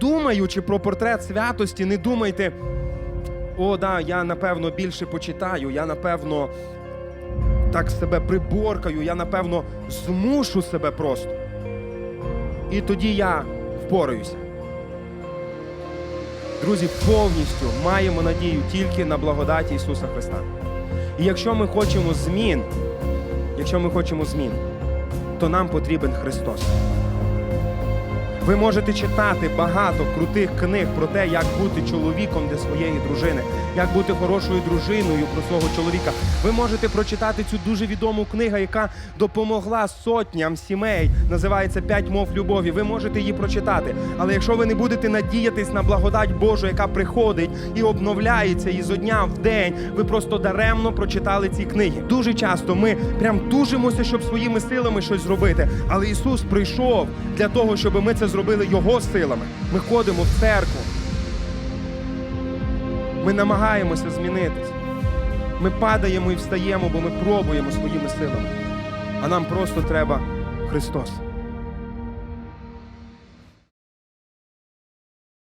думаючи про портрет святості, не думайте, о, да, я напевно більше почитаю, я напевно так себе приборкаю, я напевно змушу себе просто. І тоді я впораюся. Друзі, повністю маємо надію тільки на благодаті Ісуса Христа. І якщо ми хочемо змін, якщо ми хочемо змін, то нам потрібен Христос. Ви можете читати багато крутих книг про те, як бути чоловіком для своєї дружини, як бути хорошою дружиною про свого чоловіка. Ви можете прочитати цю дуже відому книгу, яка допомогла сотням сімей. Називається П'ять мов любові. Ви можете її прочитати. Але якщо ви не будете надіятись на благодать Божу, яка приходить і обновляється із дня в день, ви просто даремно прочитали ці книги. Дуже часто ми прям тужимося, щоб своїми силами щось зробити. Але Ісус прийшов для того, щоб ми це зробили Його силами. Ми ходимо в церкву. Ми намагаємося змінитись. Ми падаємо і встаємо, бо ми пробуємо своїми силами. А нам просто треба Христос.